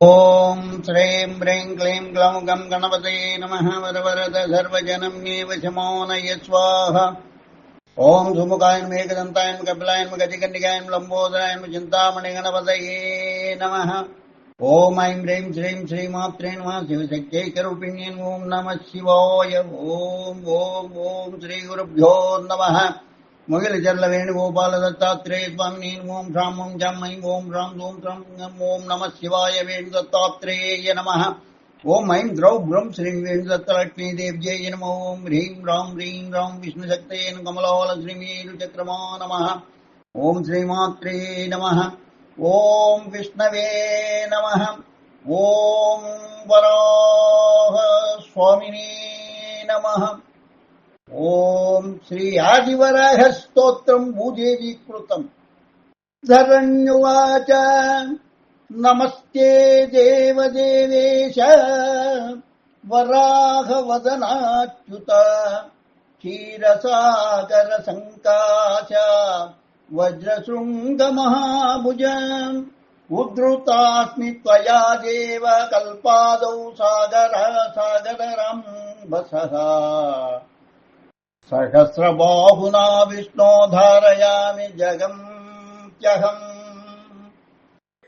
ॐ श्रीं ह्रीं क्लीं ग्लौं गं गणपतये नमः वरवरद सर्वजनम्येव शमोनय स्वाहा ॐ सुमुखाय मेघदन्ताय कपिलाय गजकन्निकाय लम्बोदराय चिन्तामणि गणपतये नमः ॐ ऐं ह्रीं श्रीं श्रीमात्रे नमः शिवशक्त्यैकरूपिण्यै ॐ नमः शिवाय ॐ ॐ ॐ श्रीगुरुभ्यो नमः முகிலச்சல்ல வேணுகோபால தத்தாத்திரேய சுவாமி ஓம் ராம் ஓம் ஜம் ஐம் ஓம் ராம் ஓம் ராம் ஓம் நம சிவாய வேணு தத்தாத்திரேய நம. ஓம் ஐம் திரௌ புரம் ஸ்ரீம் வேணு தத்தலட்சுமி தேவ்ஜேய நம. ஓம் ஹ்ரீம் ராம் ஹ்ரீம் ராம் விஷ்ணு சக்தேன் கமலோல ஸ்ரீமீரு சக்கரமா நம. ஓம் ஸ்ரீமாத்ரே நம. ஓம் விஷ்ணவே நம. ஓம் வராக சுவாமினே நம. ॐ श्री आदिवराह स्तोत्रम् धरण्युवाच नमस्ते देवदेवेश। वराहवदनाच्युत। क्षीरसागरसङ्काश। वज्रशृङ्गमहाभुज। उद्धृतास्मि त्वया देव कल्पादौ सागर सागररम्भसः। सहस्रबाहुना विष्णो धारयामि जगम्त्यहम्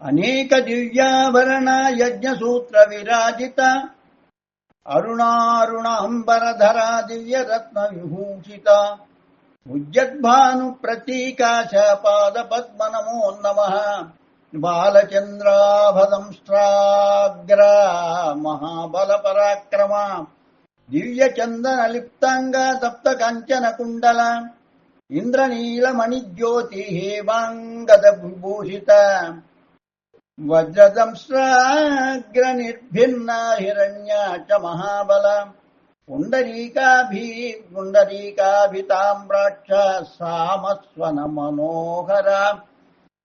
अनेकदिव्याभरण यज्ञसूत्र विराजित अरुणारुणाम्बरधरा दिव्यरत्नविभूषित उज्जद्भानुप्रतीकाश पादपद्मनमो नमः बालचन्द्राभदंष्ट्राग्र महाबलपराक्रमा దివ్యచందన లిప్తంగా తప్త కంచన కుండల ఇంద్రనీల మణిజ్యోతి హేమాంగద విభూషిత వజ్రదంశ్రాగ్ర నిర్భిన్న హిరణ్య చ మహాబల పుండరీకాభి పుండరీకాభితామ్రాక్ష సామస్వన మనోహర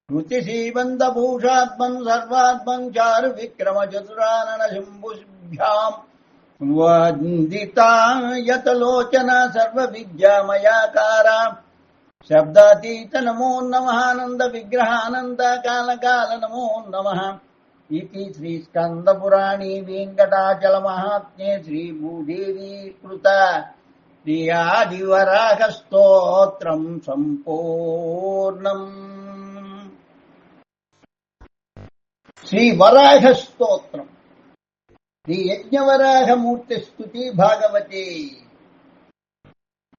ృతిశీబంధభూషాత్మన్ సర్వాత్మన్ చారు విక్రమ చతురానన శంభుభ్యాం వందితాయతలోచన సర్వవిద్యామయాకార శబ్దాతీత నమో నమ ఆనంద విగ్రహానంద కాల కాల నమో నమ ఇది శ్రీ స్కంద పురాణి వెంకటాచల మహాత్మ్యే శ్రీ భూదేవి కృత శ్రీ ఆదివరాహ స్తోత్రం సంపూర్ణం శ్రీ వరాహ స్తోత్రం श्रीयज्ञवराहमूर्तिस्तुति भागवती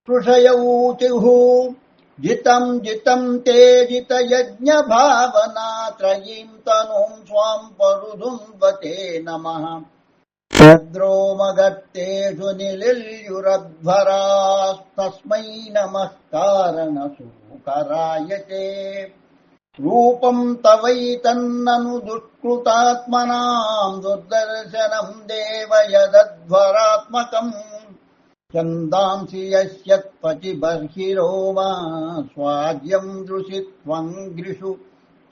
कृषय ऊचुः जितम् जितम् ते जितयज्ञभावनात्रयीम् तनुम् स्वाम् परुधुम् वते नमः शद्रोमगत्ते निलिल्युरध्वरास्तस्मै नमः कारणसुकरायते रूपम् तवैतन्ननु दुष्कृतात्मनाम् दुर्दर्शनम् देव यदध्वरात्मकम्। छन्दांसि यस्य त्वति वा स्वाज्यम् दृशि त्वम् गृषु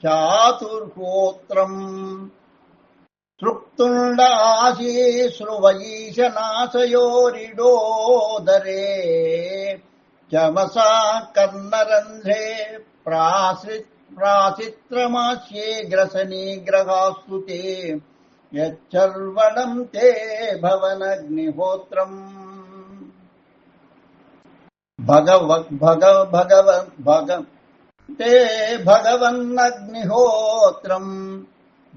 चातुर्होत्रम् सृप्तुईशनाशयोरिडोदरे चमसा कर्णरन्ध्रे प्रासृत् चित्रमास्ये ग्रशने ग्रहाः सु ते भग ते भगवन्नग्निहोत्रम्।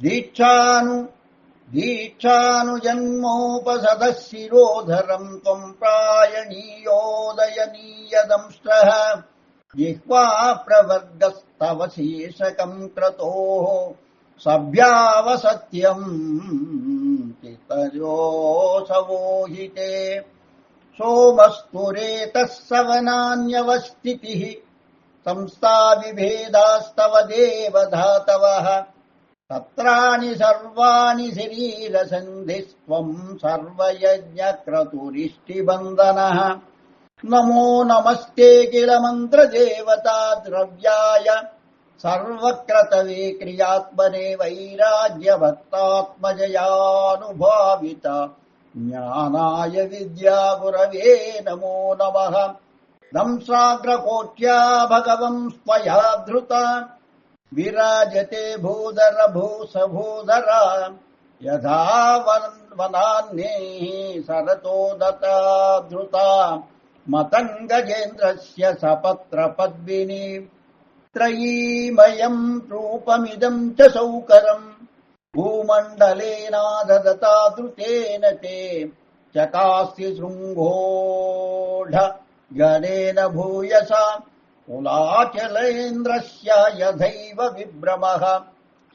दीक्षानु दीक्षानुजन्मोपसदशिरोधरम् त्वम् प्रायणीयोदयनीयदंष्टः जिह्वा प्रवर्गः तव शीर्षकम् क्रतोः सभ्यावसत्यम् चितयोऽसवोहिते सोमस्तुरेतः सवनान्यवस्थितिः संस्थाविभेदास्तव देवधातवः। तत्राणि सर्वाणि शरीरसन्धिस्त्वम् सर्वयज्ञक्रतुरिष्टिबन्धनः। नमो नमस्ते किल मन्त्रदेवता द्रव्याय। सर्वक्रतवे क्रियात्मने वैराग्यभक्तात्मजयानुभावित ज्ञानाय विद्यागुरवे नमो नमः। दंसाग्रकोट्या भगवम् स्वया धृता। विराजते भूधर यथा वनान्यैः सरतो दता धृता मतङ्गजेन्द्रस्य सपत्रपद्मिनी त्रयीमयम् रूपमिदम् च सौकरम् भूमण्डलेनाददता धृतेन ते शृङ्गोढ जनेन भूयसा कुलाचलेन्द्रस्य यथैव विभ्रमः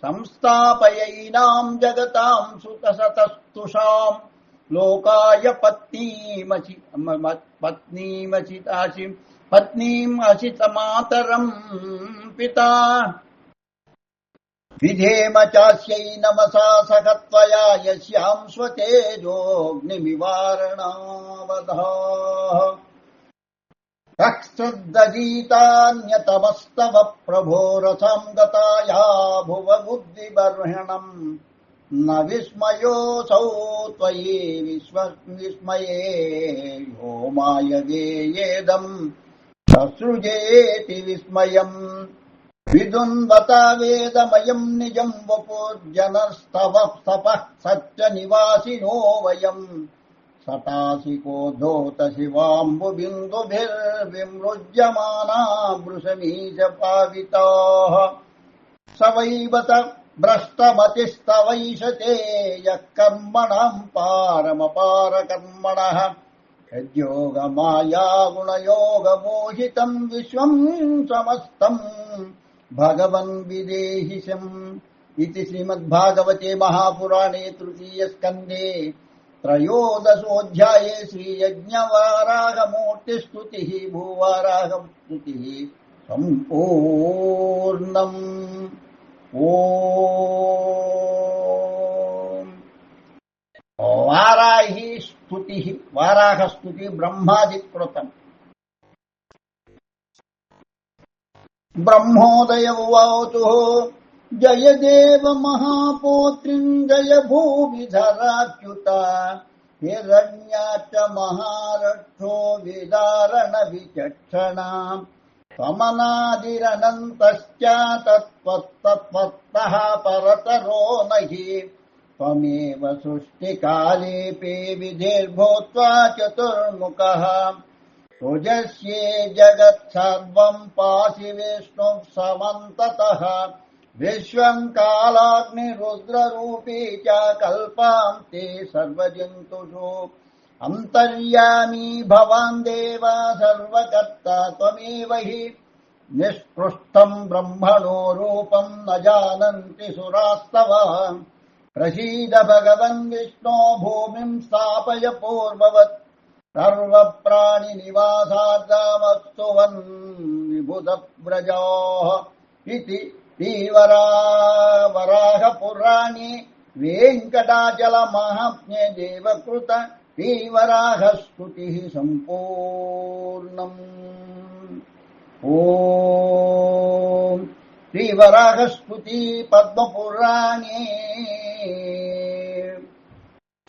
संस्थापयैनाम् जगताम् सुतसतस्तुषाम् लोकाय पत्नीमचि पत्नीमचितासि पत्नीम् असितमातरम् पिता। विधेम चास्यै नमसा सखत्वया यस्याम् स्वतेजोऽग्निविवारणावधाः रक्षुद्दजीतान्यतमस्तव प्रभो रसम् गताया भुव बुद्धिबर्हिणम् न विस्मयोऽसौ त्वयि विश्व विस्मये यो मायवेयेदम् ससृजेति विस्मयम् विदुन्वता वेदमयम् निजम् वपुर्जनस्तव तपः सच्च निवासिनो वयम् सटासिको धोत शिवाम्बुबिन्दुभिर्विमृज्यमाना वृषमीश पाविताः स वैवत भ्रष्टमतिस्तवैषते यः कर्मणम् पारमपारकर्मणः। यद्योगमाया गुणयोगमोहितम् विश्वम् समस्तम् भगवन् विदेहिशम् इति श्रीमद्भागवते महापुराणे तृतीयस्कन्धे त्रयोदशोऽध्याये श्रीयज्ञवारागमूर्तिस्तुतिः भूवारागस्तुतिः सम्पूर्णम् वाराही स्तुतिः वाराहस्तुतिः ब्रह्मादिकृतम् ब्रह्मोदय उवाचुः जय देव महापोत्रिम् जय भूमिधराच्युता। हिरण्याच्च महारक्षो विदारण विचक्षणा त्वमनादिरनन्तश्च तत्त्वत्तत्त्वत्तः परतरो न हि त्वमेव सृष्टिकालेऽपि विधिर्भूत्वा चतुर्मुखः। तुजस्ये जगत् सर्वम् पासि विष्णुः समन्ततः। विश्वम् कालाग्निरुद्ररूपी च कल्पाम् सर्वजन्तुषु अन्तर्यामी भवान् देव सर्वकर्ता त्वमेव हि निष्पृष्टम् ब्रह्मणो रूपम् न जानन्ति सुरास्तव। प्रसीद भगवन् विष्णो भूमिम् स्थापय पूर्ववत्। सर्वप्राणिनिवासार्गामस्तु वन् विभुतव्रजाः इति तीवरा वराहपुराणे वेङ्कटाचलमाहात्म्ये देवकृत तीवराहस्तुतिः सम्पूर्णम्। ॐ श्रीवराहस्तुति पद्मपुराणे।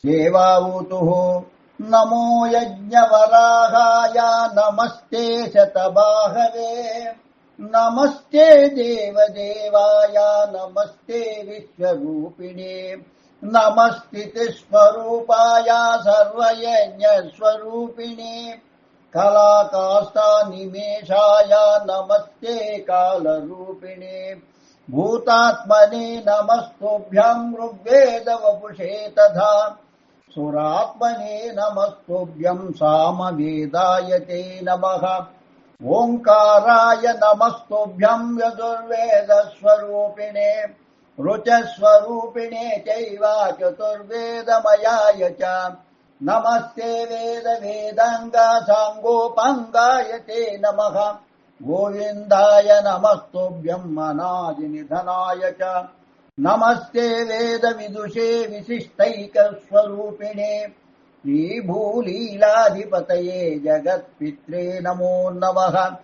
देवावूतुः नमो यज्ञवराहाय नमस्ते शतबाहवे नमस्ते देवदेवाय नमस्ते विश्वरूपिणे नमस्तिस्वरूपाय सर्वयज्ञस्वरूपिणे कलाकाष्ठानिमेषाय नमस्ते कालरूपिणे भूतात्मने नमस्तुभ्यम् ऋग्वेदवपुषे तथा सुरात्मने नमस्तुभ्यम् सामवेदाय ते नमः। ओङ्काराय नमस्तुभ्यम् यजुर्वेदस्वरूपिणे रुचस्वरूपिणे चैव चतुर्वेदमयाय च। नमस्ते वेद वेदाङ्गासाङ्गोपाङ्गाय ते नमः। गोविन्दाय नमस्तुभ्यम् अनादिनिधनाय च। नमस्ते वेद विदुषे विशिष्टैकस्वरूपिणे। श्रीभूलीलाधिपतये जगत्पित्रे नमो नमः।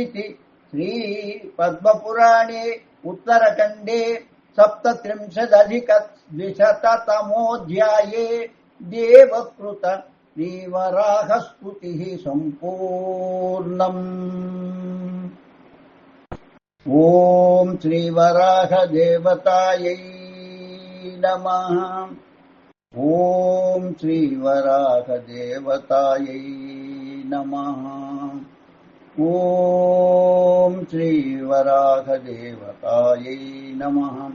इति श्रीपद्मपुराणे उत्तरखण्डे सप्तत्रिंशदधिकद्विशततमोऽध्याये देवकृत श्रीवराहस्तुतिः सम्पूर्णम्। ॐ श्रीवराहदेवतायै नमः। ॐ श्रीवराहदेवतायै नमः ॐ श्रीवराहदेवतायै नमः।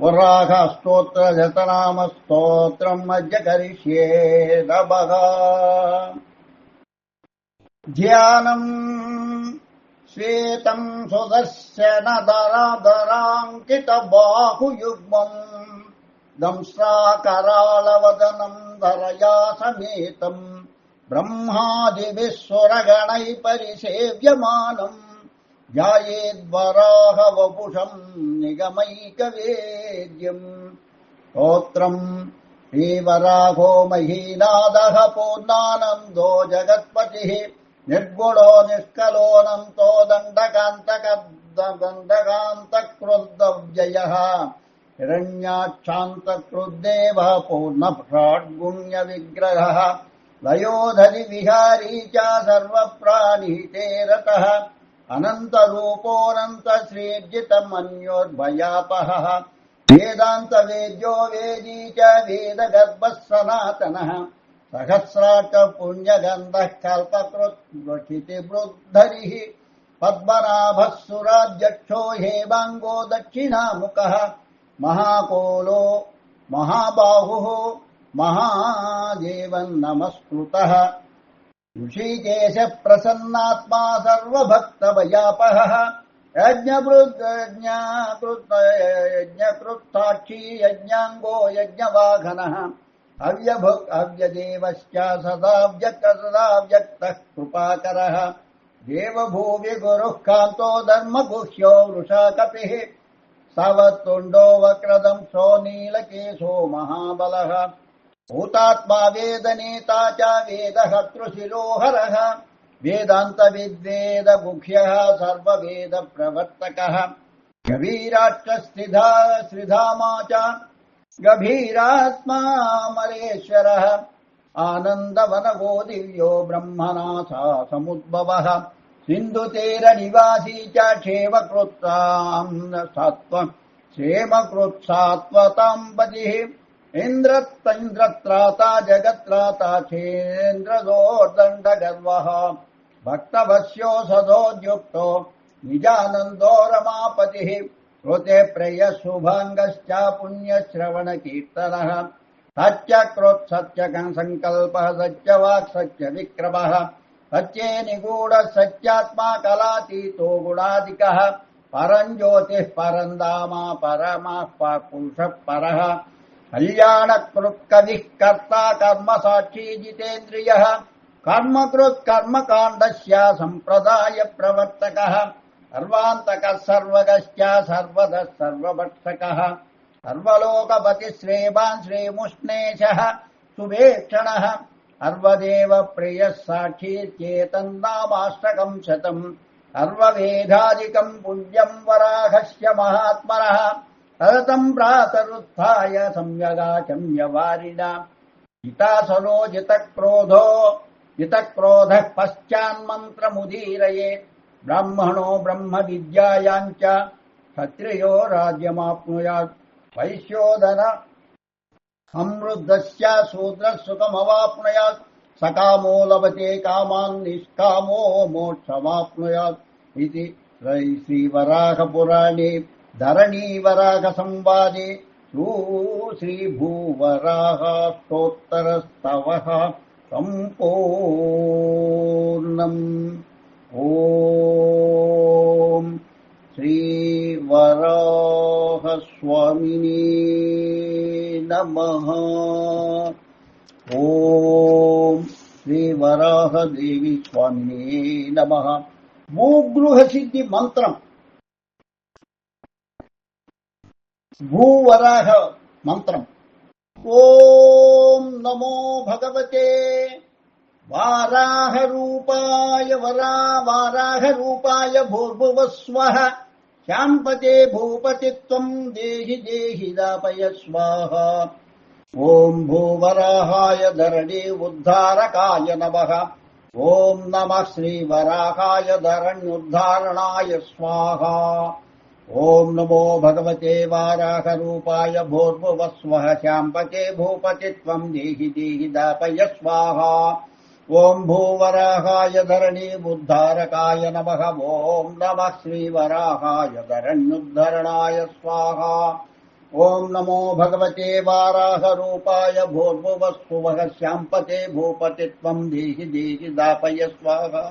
वराहस्तोत्रशतनामस्तोत्रम् अद्य करिष्ये नमः। ध्यानम् श्वेतम् सुदर्शनदरादराङ्कितबाहुयुग्मम् दंश्राकरालवदनम् धरया समेतम् ब्रह्मादिभिः सुरगणैः परिसेव्यमानम् ध्यायेद्वराहवपुषम् निगमैकवेद्यम् स्तोत्रम्। श्रीवराहो महीनादः पूर्णानन्दो जगत्पतिः निर्गुणो निष्कलोऽनन्तो दण्डकान्तकदण्डकान्तक्रुद्धव्ययः हिरण्याक्षान्तक्रुद्धेवः पूर्णषाड्गुण्यविग्रहः लयोधरि विहारी च सर्वप्राणिहिते रतः। अनन्तरूपोऽनन्तश्रीर्जितमन्योर्भयापहः वेदान्तवेद्यो वेदी च वेदगर्भः सनातनः सहस्राट पुण्यगन्धः कल्पकृत्वक्षितिवृद्धरिः पद्मनाभः सुराध्यक्षो हेमाङ्गो दक्षिणामुखः। महाकोलो महाबाहुः महादेवन्नमस्कृतः ऋषिकेश प्रसन्नात्मा सर्वभक्तभयापहः यज्ञकृत्साक्षी यज्ञाङ्गो यज्ञवाघनः। अव्यभुक् अव्यदेवश्च सदा व्यक्त सदा व्यक्तः कृपाकरः। देवभूमि गुरुः कान्तो धर्मगुह्यो वृषा कपिः। सवत्तुण्डो वक्रदंशो नीलकेशो महाबलः भूतात्मा वेदनेता च वेदहतृशिरोहरः वेदान्तविद्वेदगुह्यः सर्ववेदप्रवर्तकः। गभीराक्षस्थिधा श्रिधामा च गभीरात्मामरेश्वरः आनन्दवनगो दिव्यो ब्रह्मनाथा समुद्भवः। सिन्धुतीरनिवासी च क्षेमकृत्साम् सत्त्वम् क्षेमकृत्सात्वताम् पतिः इन्द्रत्तैन्द्रत्राता जगत्राता चेन्द्रदोर्दण्डगर्वः भक्तवश्यो सदोद्युक्तो निजानन्दो रमापतिः। कृते प्रेयः शुभाङ्गश्च पुण्यश्रवणकीर्तनः। सत्यक्रोत् सत्यकम् सङ्कल्पः सत्यवाक् सत्यविक्रमः। सत्ये निगूढः सत्यात्मा कलातीतो गुणादिकः। परम् ज्योतिः परम् दामा परमः पुरुषः परः कल्याणकृत्कविः कर्ता कर्मसाक्षी जितेन्द्रियः कर्मकृत् कर्मकाण्डस्य सम्प्रदाय प्रवर्तकः सर्वान्तकः सर्वगश्च सर्वदः सर्वभक्षकः सर्वलोकपतिः श्रेवान् श्रीमुष्णेशः सर्वदेव प्रियः साक्षीत्येतन्नामाष्टकम् शतम् सर्ववेदादिकम् पुण्यम् वराहस्य महात्मनः सततम् प्रातरुत्थाय सम्यगाचम्यवारिणा जितासनो जितक्रोधो जितक्रोधः पश्चान्मन्त्रमुदीरये। ब्राह्मणो ब्रह्मविद्यायाम् च क्षत्रियो राज्यमाप्नुयात्। वैश्योदन समृद्धस्य शूद्रः सुखमवाप्नुयात्। सकामो लभते कामान् निष्कामो मोक्षमाप्नुयात् इति श्रीवराहपुराणे धरणीवराहसंवादे श्रीभूवराहस्तोत्तरस्तवः सम्पूर्णम् ॐ श्रीवराहस्वामिनी नमः। ॐ श्रीवराहदेवी स्वामिनी नमः। भूगृहसिद्धि मन्त्रम् भूवराह मन्त्रम् ॐ नमो भगवते। वाराहरूपाय वरा वाराहरूपाय भूर्भुवः स्वः श्याम्पते भूपति त्वम् देहि देहि दापय स्वाहा। ॐ भूवराहाय धरणे उद्धारकाय नमः। ॐ नमः श्रीवराहाय धरण्युद्धारणाय स्वाहा ॐ नमो भगवते वाराहरूपाय भूर्भुवस्वः शाम्पते भूपति त्वम् देहि देहि दापय स्वाहा ॐ भूवराहाय धरणी बुद्धारकाय नमः ॐ नमः श्रीवराहाय धरण्युद्धरणाय स्वाहा ॐ नमो भगवते वाराहरूपाय भूर्भुवस्वः शाम्पते भूपति त्वम् देहि देहि दापय स्वाहा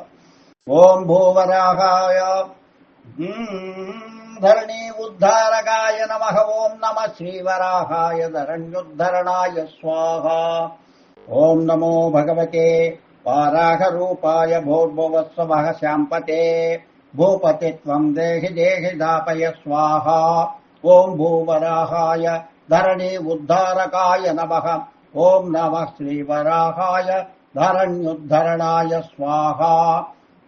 ॐ भूवराहाय हम्म, धरणी उद्धारकाय नमः ॐ नमः श्रीवराहाय धरण्युद्धरणाय स्वाहा ॐ नमो भगवते वाराहरूपाय भूर्भुवस्वः शाम्पते भूपति त्वम् देहि देहि दापय स्वाहा ॐ भूवराहाय धरणी उद्धारकाय नमः ॐ नमः श्रीवराहाय धरण्युद्धरणाय स्वाहा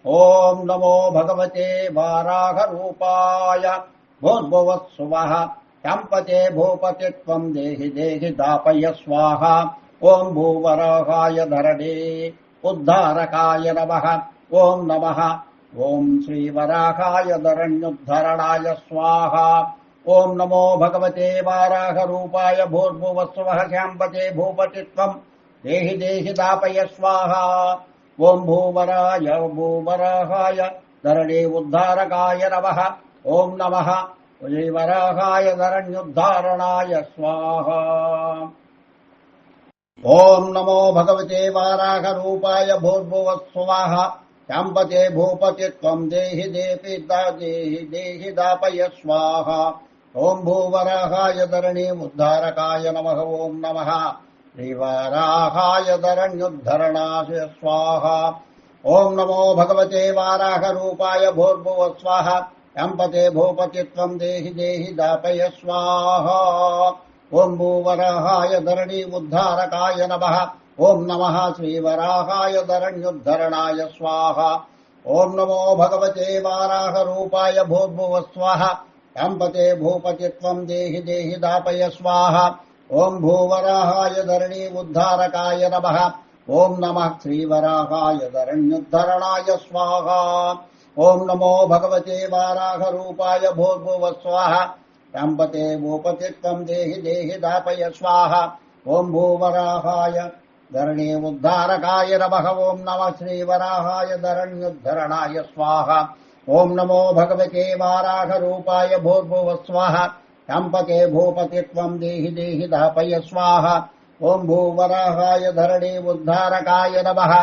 ॐ नमो भगवते वाराहरूपाय भूर्भुवत्सुवः कम्पते भूपति त्वम् देहि देहि दापय स्वाहा। ॐ भूवराहाय धरणे। उद्धारकाय नमः। ॐ नमः। ॐ श्रीवराहाय धरण्युद्धरणाय स्वाहा। ॐ नमो भगवते वाराहरूपाय भूर्भुवस्वः शाम्पते भूपति त्वम् देहि देहि दापय स्वाहा ॐ भूवराय भूवराहाय धरणे उद्धारकाय नमः ॐ नमः श्रीवराहाय धरण्युद्धारणाय स्वाहा ॐ नमो भगवते वाराहरूपाय भूर्भुवस्वः शाम्पते भूपति त्वम् देहि देपि दा देहि देहि दापय स्वाहा ॐ भूवराहाय धरणी उद्धारकाय नमः ॐ नमः श्रीवाराहाय धरण्युद्धरणाय स्वाहा ॐ नमो भगवते वाराहरूपाय भूर्भुवस्वः कम्पते भूपति त्वम् देहि देहि दापय स्वाहा ॐ भूवराहाय धरणी उद्धारकाय नमः ॐ नमः श्रीवराहाय धरण्युद्धरणाय स्वाहा ॐ नमो भगवते वाराहरूपाय भूर्भुवस्वः कम्पते भूपति त्वम् देहि देहि दापय स्वाहा ॐ भूवराहाय धरणी उद्धारकाय नमः। ॐ नमः श्रीवराहाय धरण्युद्धरणाय स्वाहा। ॐ नमो भगवते वाराहरूपाय भूर्भुवस्वः कम्पते भूपति त्वम् देहि देहि दापय स्वाहा। ॐ भूवराहाय धरणी उद्धारकाय नमः। ॐ नमः श्रीवराहाय धरण्युद्धरणाय स्वाहा। ॐ नमो भगवते वाराहरूपाय भूर्भुवस्वः कम्पते भूपति त्वम् देहि देहि दापय स्वाहा। ॐ भूवराहाय धरणी उद्धारकाय नमः।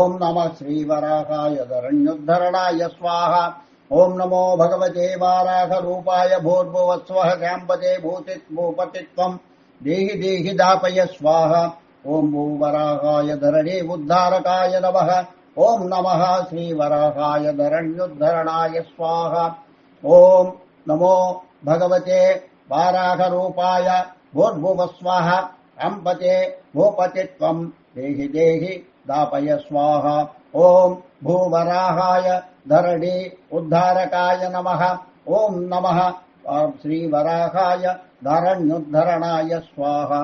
ॐ नमः श्रीवराहाय धरण्युद्धरणाय स्वाहा। ॐ नमो भगवते वाराहरूपाय भूर्भुवस्वः काम्पते भूति भूपति त्वम् देहि देहि दापय स्वाहा। ॐ भूवराहाय धरणी उद्धारकाय नमः। ॐ नमः श्रीवराहाय धरण्युद्धरणाय स्वाहा। ॐ नमो भगवते वाराहरूपाय भूर्भुवस्वः कम्पते भूपति त्वम् देहि देहि दापय स्वाहा। ॐ भूवराहाय धरणी उद्धारकाय नमः। ॐ नमः। श्रीवराहाय धरण्युद्धरणाय स्वाहा।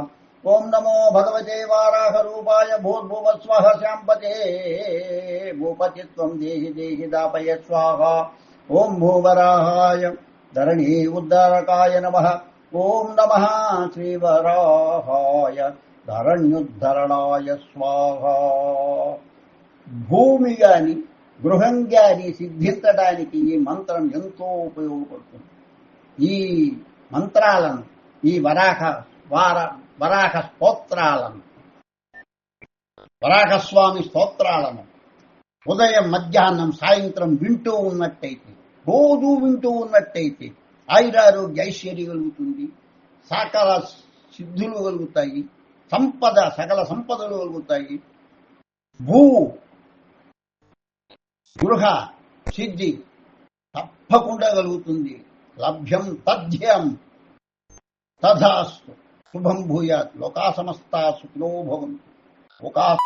ॐ नमो भगवते वाराहरूपाय भूर्भुवस्वः शाम्पते भूपति देहि देहि दापय स्वाहा। ॐ भूवराहाय ధరణీ ఉద్ధారకాయ నమ. ఓం నమ. శ్రీవరాహాయ ధరణ్యుద్ధరణాయ స్వాహ. భూమి గాని గృహం గాని సిద్ధించడానికి ఈ మంత్రం ఎంతో ఉపయోగపడుతుంది. ఈ మంత్రాలను ఈ వరాహ వార వరాహ స్తోత్రాలను వరాహస్వామి స్తోత్రాలను ఉదయం మధ్యాహ్నం సాయంత్రం వింటూ ఉన్నట్టయితే రోజు వింటూ ఉన్నట్టయితే ఆయురారోగ్య ఐశ్వర్యం కలుగుతుంది సకల సిద్ధులు కలుగుతాయి సంపద సకల సంపదలు కలుగుతాయి. భూ గృహ సిద్ధి తప్పకుండా కలుగుతుంది. లభ్యం తథ్యం. తథాస్తు. శుభం భూయాత్. లోకా సమస్త సుఖినో భవంతు. లోకా